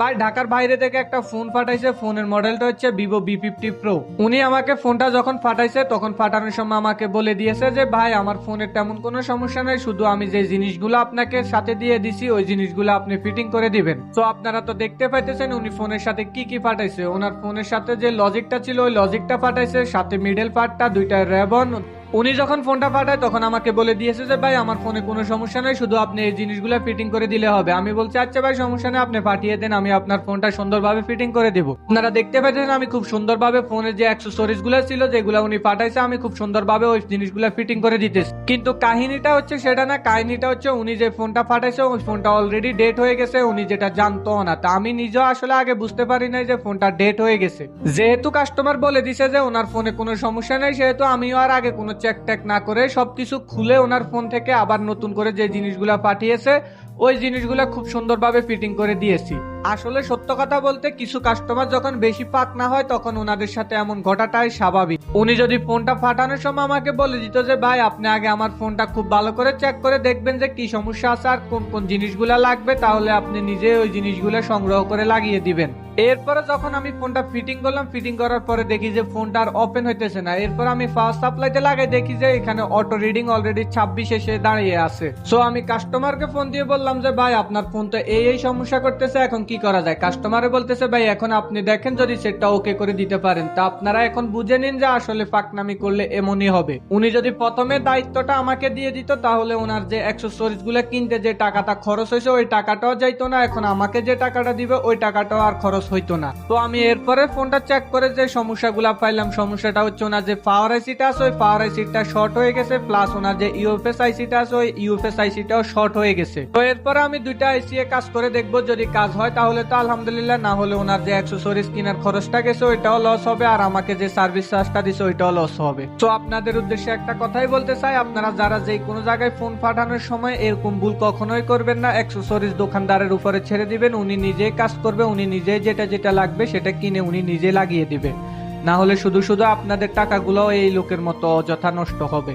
ভাই, ঢাকার বাইরে থেকে একটা ফোন পাঠাইছে। ফোনের মডেলটা হচ্ছে ভিভো বি ফিফটি প্রো উনি আমাকে ফোনটা যখন ফাটাইছে তখন ফাটানোর সময় আমাকে বলে দিয়েছে যে, ভাই, আমার ফোনের তেমন কোনো সমস্যা নেই, শুধু আমি যে জিনিসগুলো আপনাকে সাথে দিয়ে দিছি, ওই জিনিসগুলো আপনি ফিটিং করে দিবেন। তো আপনারা তো দেখতে পাইতেছেন উনি ফোনের সাথে কি কি ফাটাইছে ওনার ফোনের সাথে যে লজিকটা ছিল, ওই লজিকটা ফাটাইছে সাথে মিডল পার্টটা দুইটা রেবন উনি যখন ফোনটা পাঠায়, তখন আমাকে বলে দিয়েছে যে, ভাই, আমার ফোনে কোনো সমস্যা নেই, শুধু আপনি এই জিনিসগুলো ফিটিং করে দিলে হবে। আমি বলছি আচ্ছা ভাই, সমস্যা নেই, আপনি পাঠিয়ে দেন, আমি আপনার ফোনটা সুন্দরভাবে ফিটিং করে দেবো। আপনারা দেখতে পাচ্ছেন আমি খুব সুন্দরভাবে ফোনের যে অ্যাক্সেসরিজগুলো ছিল, যেগুলো উনি পাঠাইছে, আমি খুব সুন্দরভাবে ওই জিনিসগুলো ফিটিং করে দিতেছি। কিন্তু কাহিনীটা হচ্ছে সেটা না, কাহিনীটা হচ্ছে উনি যে ফোনটা পাঠাইছে, ওই ফোনটা অলরেডি ডেট হয়ে গেছে, উনি যেটা জানতো না। তা আমি নিজেও আসলে আগে বুঝতে পারি নাই যে ফোনটা ডেট হয়ে গেছে। যেহেতু কাস্টমার বলে দিছে যে, ওনার ফোনে কোনো সমস্যা নেই, সেহেতু আমিও আর আগে কোনো চেক টেক না করে সবকিছু খুলে ওনার ফোন থেকে আবার নতুন করে যে জিনিসগুলো পাঠিয়েছে, ওই জিনিসগুলো খুব সুন্দরভাবে ফিটিং করে দিয়েছি। আসলে সত্য কথা বলতে কিছু কাস্টমার যখন বেশি পাক না হয় তখন ওনাদের সাথে এমন ঘটাটাই স্বাভাবিক। উনি যদি ফোনটা ফাটানোর সময় আমাকে বলে দিত যে, ভাই, আপনি আগে আমার ফোনটা খুব ভালো করে চেক করে দেখবেন যে কি সমস্যা আছে আর কোন কোন জিনিসগুলো লাগবে, তাহলে আপনি নিজে ওই জিনিসগুলো সংগ্রহ করে লাগিয়ে দিবেন। এরপরে যখন আমি ফোনটা ফিটিং করলাম ফিটিং করার পরে দেখি যে ফোনটা আর ওপেন হইতেছে না। এরপর আমি ফার্স্ট সাপ্লাইতে লাগাই, দেখি যে এখানে অটো রিডিং অলরেডি ছাব্বিশ এসে দাঁড়িয়ে আছে। সো আমি কাস্টমারকে ফোন দিয়ে বললাম যে, ভাই, আপনার ফোন তো এই এই সমস্যা করতেছে, এখন কি করা যায়? কাস্টমারে বলতেছে, ভাই, এখন আপনি দেখেন যদি সেটটা ওকে করে দিতে পারেন। তা আপনারা এখন বুঝে নিন যে আসলে ফাকনামি করলে এমনই হবে। উনি যদি প্রথমে দায়িত্বটা আমাকে দিয়ে দিত, তাহলে ওনার যে অ্যাক্সেসরিজগুলো কিনতে যে টাকাটা খরচ হয়েছে, ওই টাকাটাও যাইতো না। এখন আমাকে যে টাকাটা দিবে, ওই টাকাটাও আর খরচ হইতো না। তো আমি এরপরে ফোনটা চেক করে যে সমস্যাগুলো পাইলাম, সমস্যাটা হচ্ছে ওনার যে পাওয়ার আইসিটা আছে, ওই পাওয়ার আইসিটা শর্ট হয়ে গেছে প্লাস ওনার যে ইউএফএস আইসিটা আছে, ওই ইউএফএস আইসিটাও শর্ট হয়ে গেছে। তো এরপরে আমি দুইটা আইসি এ কাজ করে দেখব, যদি কাজ হয় তাহলে তো আলহামদুলিল্লাহ, না হলে ওনার যে অ্যাক্সেসরিজ কেনার খরচটা গেছে, ওইটাও লস হবে, আর আমাকে যে সার্ভিস চার্জটা দিছে, ওইটাও লস হবে। তো আপনাদের উদ্দেশ্যে একটা কথাই বলতে চাই, আপনারা যারা যে কোনো জায়গায় ফোন পাঠানোর সময় এরকম ভুল কখনোই করবেন না অ্যাক্সেসরিজ দোকানদারের উপরে ছেড়ে দিবেন, উনি নিজেই কাজ করবে, উনি নিজেই যেটা যেটা লাগবে সেটা কিনে উনি নিজে লাগিয়ে দিবে। না হলে শুধু শুধু আপনাদের টাকাগুলো এই লোকের মতো অযথা নষ্ট হবে।